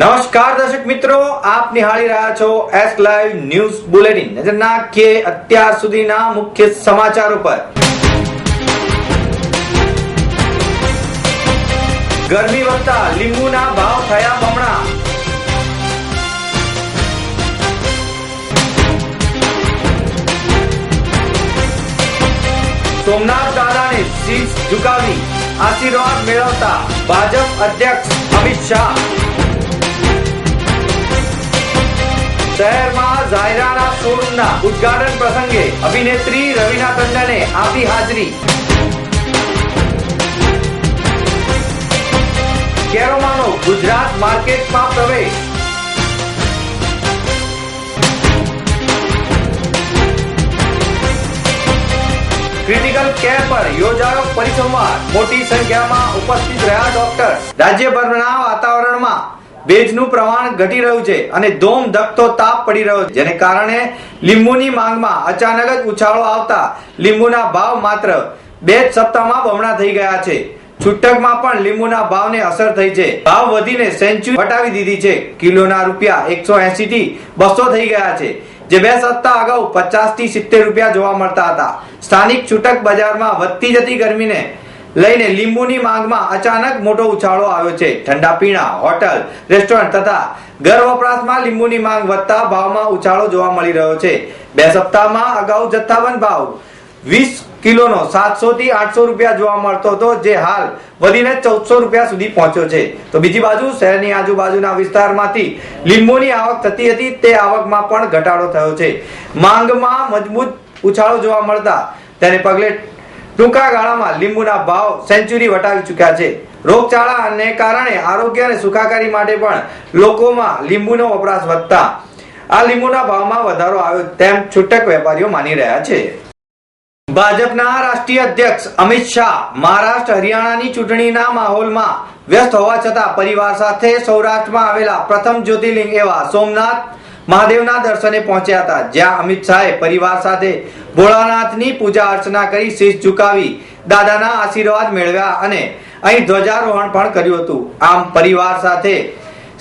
નમસ્કાર દર્શક મિત્રો, આપ નિહાળી રહ્યા છો એસ લાઈવ ન્યૂઝ બુલેટિન નજર નાખીએ અત્યાર સુધીના મુખ્ય સમાચારો પર. ગરમી વધતા લીંબુના ભાવ થયા બમણા. સોમનાથ દાદાને સીટ ઝુકાવી આશીર્વાદ મેળવતા ભાજપ અધ્યક્ષ અમિત શાહ. શહેરમાં ઝાયરાના શોરૂમના ઉદઘાટન પ્રસંગે અભિનેત્રી રવિના ટંડને આપી હાજરી. કેરોમાનો ગુજરાત માર્કેટમાં પ્રવેશ. ક્રિટિકલ કેર પર યોજાયો પરિસંવાદ. મોટી સંખ્યામાં ઉપસ્થિત રહ્યા ડોક્ટર. રાજ્યભરના વાતાવરણમાં ભેજનું પ્રમાણ ઘટી રહ્યું છે અને ધોમ ધકતો તાપ પડી રહ્યો છે. જેને કારણે લીંબુની માંગમાં અચાનક જ ઉછાળો આવતા લીંબુના ભાવ માત્ર બે જ સપ્તાહમાં બમણા થઈ ગયા છે. છૂટકમાં પણ લીંબુના ભાવને અસર થઈ છે. ભાવ વધીને સેન્ચુરી વટાવી દીધી છે. કિલોના રૂપિયા એકસો એસી થી બસો થઈ ગયા છે. જે બે સપ્તાહ અગાઉ પચાસથી સિત્તેર રૂપિયા જોવા મળતા હતા. સ્થાનિક છૂટક બજારમાં વધતી જતી ગરમીને લઈને લીંબુની માંગમાં અચાનક મોટો ઉછાળો આવ્યો છે. ઠંડા પીણા, હોટલ, રેસ્ટોરન્ટ તથા ઘર વપરાશમાં લીંબુની માંગ વધતા ભાવમાં ઉછાળો જોવા મળી રહ્યો છે. બે સપ્તાહમાં અગાઉ જથ્થાબંધ ભાવ વીસ કિલોનો સાતસો થી આઠસો રૂપિયા જોવા મળતો હતો, જે હાલ વધીને ચૌદસો રૂપિયા સુધી પહોંચ્યો છે. તો બીજી બાજુ શહેરની આજુબાજુના વિસ્તારમાંથી લીંબુની આવક થતી હતી, તે આવકમાં પણ ઘટાડો થયો છે. માંગમાં મજબૂત ઉછાળો જોવા મળતા તેને પગલે ટૂંકા ગાળામાં લીંબુના ભાવ સેન્ચુરી વટાવી ચૂક્યા છે. રોગચાળાને કારણે આરોગ્ય અને સુખાકારી માટે પણ લોકોમાં લીંબુનો વપરાશ વધતા. આ લીંબુના ભાવમાં વધારો આવ્યો તેમ છૂટક વેપારીઓ માની રહ્યા છે. ભાજપના રાષ્ટ્રીય અધ્યક્ષ અમિત શાહ મહારાષ્ટ્ર હરિયાણાની ચૂંટણીના માહોલમાં વ્યસ્ત હોવા છતાં પરિવાર સાથે સૌરાષ્ટ્રમાં આવેલા પ્રથમ જ્યોતિર્લિંગ એવા સોમનાથ મહાદેવના દર્શને પહોંચ્યા હતા, જ્યાં અમિત શાહે પરિવાર સાથે ભોળાનાથની પૂજા અર્ચના કરી શીશ ઝુકાવી દાદાના આશીર્વાદ મેળવ્યા અને અહીં ધ્વજારોહણ પણ કર્યું હતું. આમ પરિવાર સાથે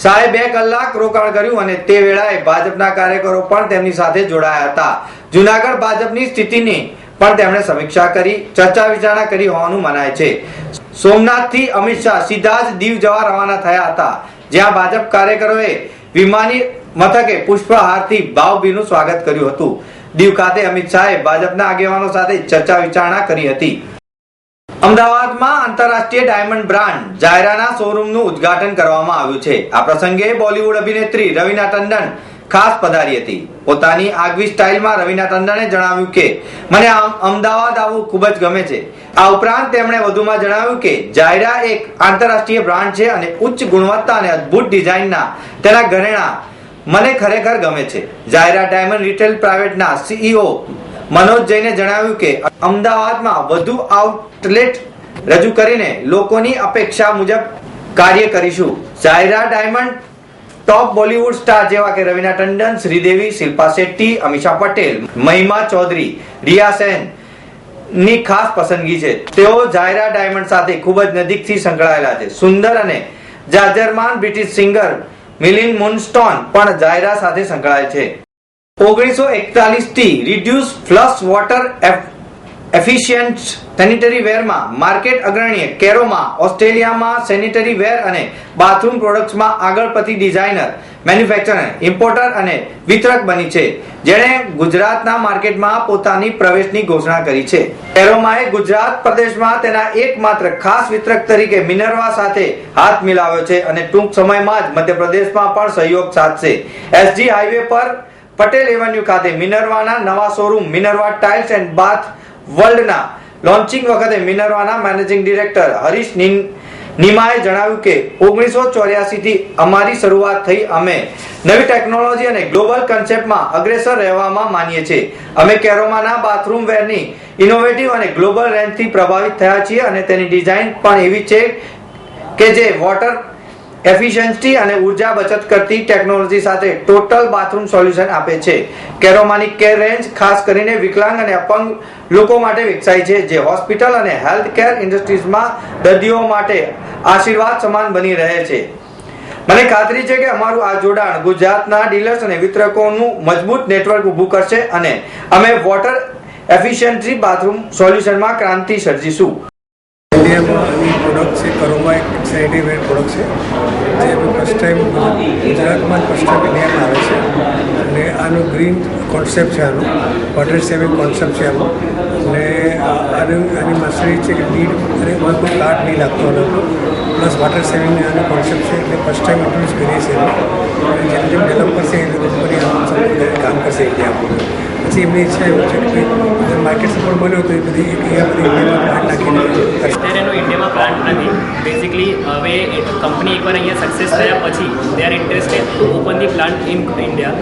શાહે બે કલાક રોકાણ કર્યું અને તે વેળાએ ભાજપના કાર્યકરો પણ તેમની સાથે જોડાયા હતા. જુનાગઢ ભાજપની સ્થિતિની પણ તેમણે સમીક્ષા કરી, ચર્ચા વિચારણા કરી હોવાનું મનાય છે. સોમનાથથી અમિત શાહ સીધા જ દીવ જવા રવાના થયા હતા, જ્યાં ભાજપ કાર્યકરોએ વિમાની મથકે પુષ્પહારથી ભાવભીનું સ્વાગત કર્યું હતું. દીવ ખાતે અમિત શાહે ભાજપના આગેવાનો સાથે ચર્ચા વિચારણા કરી હતી. અમદાવાદમાં આંતરરાષ્ટ્રીય ડાયમંડ બ્રાન્ડ જાયરાના શોરૂમનું ઉદ્ઘાટન કરવામાં આવ્યું છે. આ પ્રસંગે બોલિવૂડ અભિનેત્રી રવિના ટંડન ખાસ પધારી હતી. પોતાની આગવી સ્ટાઇલમાં રવિના ટંડને જણાવ્યું કે, મને અમદાવાદ આવવું ખૂબ જ ગમે છે. આ ઉપરાંત તેમણે વધુમાં જણાવ્યું કે, જાયરા એક આંતરરાષ્ટ્રીય બ્રાન્ડ છે અને ઉચ્ચ ગુણવત્તા અને અદ્ભુત ડિઝાઇનના તેના ઘરેણા મને ખરેખર ગમે છે. જાયરા ડાયમંડ રિટેલ પ્રાઇવેટના સીઈઓ મનોજ જૈને જણાવ્યું કે, અમદાવાદમાં વધુ આઉટલેટ રજૂ કરીને લોકોની અપેક્ષા મુજબ કાર્ય કરીશું. Zaira diamond top Bollywood star જેવા કે રવિના ટંડન, શ્રીદેવી, શિલ્પા શેટ્ટી, અમીષા પટેલ, મહિમા ચૌધરી, રિયા સેનની ખાસ પસંદગી છે. તેઓ જાયરા ડાયમંડ સાથે ખૂબ જ નજીકથી સંકળાયેલા છે. સુંદર અને જાજરમાન બ્રિટિશ સિંગર મિલિન મુનસ્ટોન પણ જાયરા સાથે સંકળાયેલ છે. ઓગણીસો એકતાલીસથી reduce flush water efficient sanitary વેરમાં market અગ્રણીએ કેરોમાં, ઓસ્ટ્રેલિયામાં સેનિટરી વેર અને બાથરૂમ પ્રોડક્ટ્સમાં આગળ પતી ડિઝાઇનર મેન્યુફેક્ચરર ઇમ્પોર્ટર અને વિતરક બની છે, જેણે ગુજરાતના માર્કેટમાં પોતાની પ્રવેશની ઘોષણા કરી છે. એરોમાએ ગુજરાત પ્રદેશમાં તેના એકમાત્ર ખાસ વિતરક તરીકે મિનરવા સાથે હાથ મિલાવ્યો છે અને ટૂંક સમયમાં જ મધ્યપ્રદેશમાં પણ સહયોગ સાધશે. એસજી હાઈવે પર પટેલ એવન્યુ ખાતે મિનર્વાના નવા showroom Minerva tiles and bath વર્લ્ડના launching વખતે મિનરવાના મેનેજિંગ ડિરેક્ટર હરીશ નિમાએ જણાવ્યું કે ઓગણીસો ચોર્યાસી થી અમારી શરૂઆત થઈ. અમે નવી ટેકનોલોજી અને ગ્લોબલ કન્સેપ્ટમાં અગ્રેસર રહેવામાં માનીએ છીએ. અમે કેરોમાના બાથરૂમ વેરની ઇનોવેટિવ અને ગ્લોબલ રેન્જથી પ્રભાવિત થયા છીએ અને તેની ડિઝાઇન પણ એવી છે કે જે વોટર એફિશિયન્સી અને ઊર્જા બચત કરતી ટેકનોલોજી સાથે ટોટલ બાથરૂમ સોલ્યુશન આપે છે. કેરોમાની કેર રેન્જ ખાસ કરીને વિકલાંગ અને અપંગ લોકો માટે વિકસાઈ છે, જે હોસ્પિટલ અને હેલ્થ કેર ઇન્ડસ્ટ્રીઝમાં દર્દીઓ માટે આશીર્વાદ સમાન બની રહે છે. મને ખાતરી છે કે અમારું આ જોડાણ ગુજરાતના ડીલર્સ અને વિતરકોનું મજબૂત નેટવર્ક ઊભું કરશે અને અમે વોટર એફિશિયન્સી બાથરૂમ સોલ્યુશનમાં ક્રાંતિ સર્જીશું. પ્રોડક્ટ છે, કરોમા એક સેનિટરી પ્રોડક્ટ છે, જે ફર્સ્ટ ટાઈમ ગુજરાતમાં ફર્સ્ટ ટાઈમ આવે છે. અને આનું ગ્રીન કોન્સેપ્ટ છે આનું વોટર સેવિંગ કોન્સેપ્ટ છે આનું. અને આ- એની આની છે કે નીડ અને એમાં કોઈ કાર્ડ નહીં લાગતો હતો પ્લસ વોટર સેવિંગ આનો કોન્સેપ્ટ છે એટલે ફર્સ્ટ ટાઈમ ઇન્ટ્રોડ્યુસ કરીએ છીએ. અને જેમ જેમ ડેવલપ કરશે એ કંપની કામ કરશે ઇન્ડિયામાં પછી એમની ઈચ્છા એવું છે કે માર્કેટ સપોર્ટ મળ્યો તો એ બધી અહીંયા બધી ઇન્ડિયામાં નાખીને કરશે. અત્યારે એનો ઇન્ડિયામાં પ્લાન્ટ નથી. બેઝિકલી હવે કંપની એકવાર અહીંયા સક્સેસ થયા પછી they are interested to open the plant in India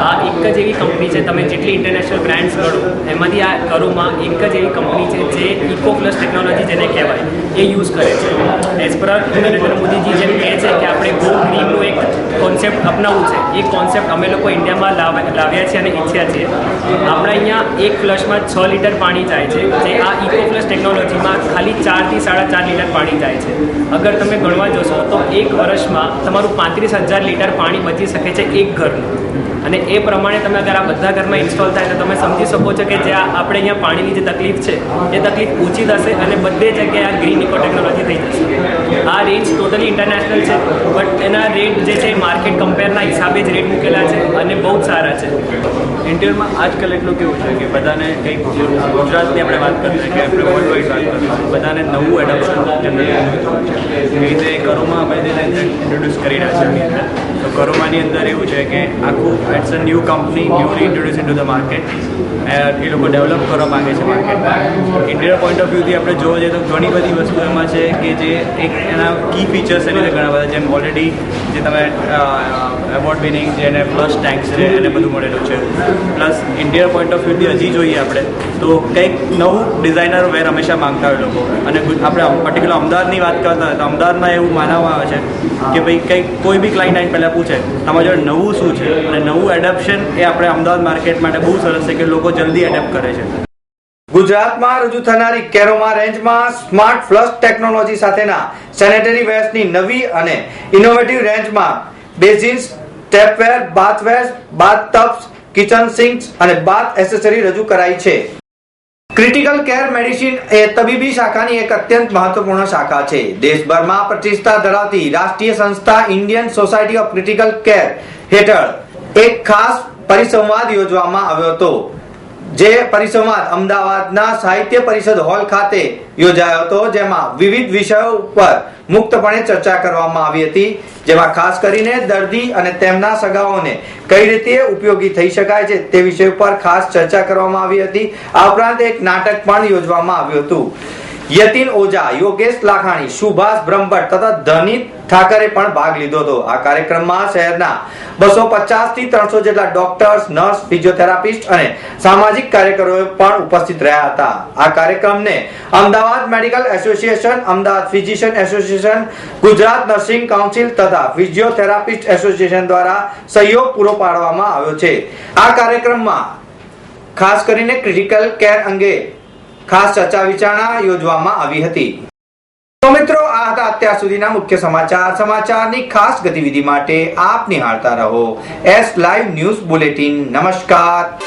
આ એક જ એવી કંપની છે. તમે જેટલી ઇન્ટરનેશનલ બ્રાન્ડ્સ કરો એમાંથી આ કરોમાં એક જ એવી કંપની છે જે ઇકો પ્લસ ટેકનોલોજી જેને કહેવાય, એ યુઝ કરે છે. એઝ પર નરેન્દ્ર મોદીજી જેમ કહે છે કે આપણે ગો ગ્રીનનું એક કોન્સેપ્ટ અપનાવવું છે. એ કોન્સેપ્ટ અમે લોકો ઇન્ડિયામાં લાવ- લાવ્યા છીએ અને ઈચ્છ્યા છીએ. આપણા અહીંયા એક ફ્લશમાં છ લીટર પાણી જાય છે. જે આ ઇકો પ્લસ ટેકનોલોજીમાં ખાલી ચારથી સાડા ચાર લીટર પાણી જાય છે. અગર તમે ગણવા જશો તો એક વર્ષમાં તમારું પાંત્રીસ હજાર લીટર પાણી બચી શકે છે એક ઘરનું. અને એ પ્રમાણે તમે અગર આ બધા ઘરમાં ઇન્સ્ટોલ થાય તો તમે સમજી શકો છો કે જે આપણે અહીંયા પાણીની જે તકલીફ છે, એ તકલીફ ઓછી થશે અને બધે જગ્યાએ આ ગ્રીન ઇકો ટેકનોલોજી થઈ જશે. આ રેન્જ ટોટલી ઇન્ટરનેશનલ છે બટ એના રેટ જે છે માર્કેટ કમ્પેરના હિસાબે જ રેટ મૂકેલા છે અને બહુ જ સારા છે. ઇન્ટિરિયરમાં આજકાલ એટલું કેવું છે કે બધાને કંઈક ગુજરાતની આપણે વાત કરીએ કે આપણે વર્લ્ડ વાઇડ વાત કરીએ બધાને નવું એડપ્શન જનરલી એ રીતે કરોમાં આપણે તેને ઇન્ટ્રોડ્યુસ કરી રહ્યા છે એની અંદર તો કરોમાની અંદર એવું છે કે આખું it's a new company newly introduce into the market એ લોકો ડેવલપ કરવા માગે છે માર્કેટમાં ઇન્ડિયન પોઈન્ટ ઓફ વ્યૂથી આપણે જોવા જઈએ તો ઘણી બધી વસ્તુ એમાં છે કે જે એક એના કી ફીચર્સ એની અંદર ઘણા બધા, જેમ ઓલરેડી જે તમે એવોર્ડ વિનિંગ જે એને પ્લસ ટેન્ક્સ છે, એને બધું મળેલું છે. પ્લસ ઇન્ડિયા પોઈન્ટ ઓફ વ્યૂથી હજી જોઈએ આપણે. તો કંઈક નવું ડિઝાઇનર વેર હંમેશા માંગતા હોય લોકો. અને આપણે પર્ટિક્યુલર અમદાવાદની વાત કરતા હોય તો અમદાવાદમાં એવું માનવામાં આવે છે કે ભાઈ કંઈક કોઈ બી ક્લાઇન્ટ આઈને પહેલાં પૂછે તમારા જોડે નવું શું છે? અને નવું એડપ્શન એ આપણે અમદાવાદ માર્કેટ માટે બહુ સરસ છે કે લોકો જલ્દી એડપ્ટ કરે છે. ગુજરાતમાં રજૂ થનારી કેરોમા રેન્જમાં સ્માર્ટ ફ્લશ ટેકનોલોજી સાથેના સેનેટરી વેર્સની નવી અને ઇનોવેટિવ રેન્જમાં basins tapware bathware bath tubs kitchen sinks અને બાથ એસેસરી રજૂ કરાઈ છે. ક્રિટિકલ કેર મેડિસિન એ તબીબી શાખાની એક અત્યંત મહત્વપૂર્ણ શાખા છે. દેશભરમાં પ્રતિષ્ઠા ધરાવતી રાષ્ટ્રીય સંસ્થા Indian society of critical care હેઠળ એક ખાસ પરિસંવાદ યોજવામાં આવ્યો હતો. જે પરિસંવાદ અમદાવાદના સાહિત્ય પરિષદ હોલ ખાતે યોજાયો હતો, જેમાં વિવિધ વિષયો ઉપર મુક્તપણે ચર્ચા કરવામાં આવી હતી, જેમાં ખાસ કરીને દર્દી અને તેમના સગાઓને કઈ રીતે ઉપયોગી થઈ શકાય છે તે વિષય ઉપર ખાસ ચર્ચા કરવામાં આવી હતી. આ ઉપરાંત એક નાટક પણ યોજવામાં આવ્યું હતું. યતિન ઓઝા, યોગેશ લાખાણી, સુભાષ બ્રહ્મભટ્ટ તથા ધનિત ઠાકરે પણ ભાગ લીધો હતો. આ કાર્યક્રમમાં શહેરના બસો પચાસથી ત્રણસો જેટલા ડોક્ટર્સ, નર્સ, ફિઝિયોથેરાપિસ્ટ અને સામાજિક કાર્યકરો પણ ઉપસ્થિત રહ્યા હતા. આ કાર્યક્રમને Ahmedabad medical association, Ahmedabad physician association, Gujarat nursing council તથા ફિઝિયોથેરાપિસ્ટ એસોસિએશન દ્વારા સહયોગ પૂરો પાડવામાં આવ્યો છે. આ કાર્યક્રમમાં ખાસ કરીને ક્રિટિકલ કેર અંગે ખાસ ચર્ચા વિચારણા યોજવામાં આવી હતી. તો મિત્રો, આ હતા અત્યાર સુધીના મુખ્ય સમાચાર. સમાચારની ખાસ ગતિવિધિ માટે આપ નિહાળતા રહો. S live news bulletin. નમસ્કાર.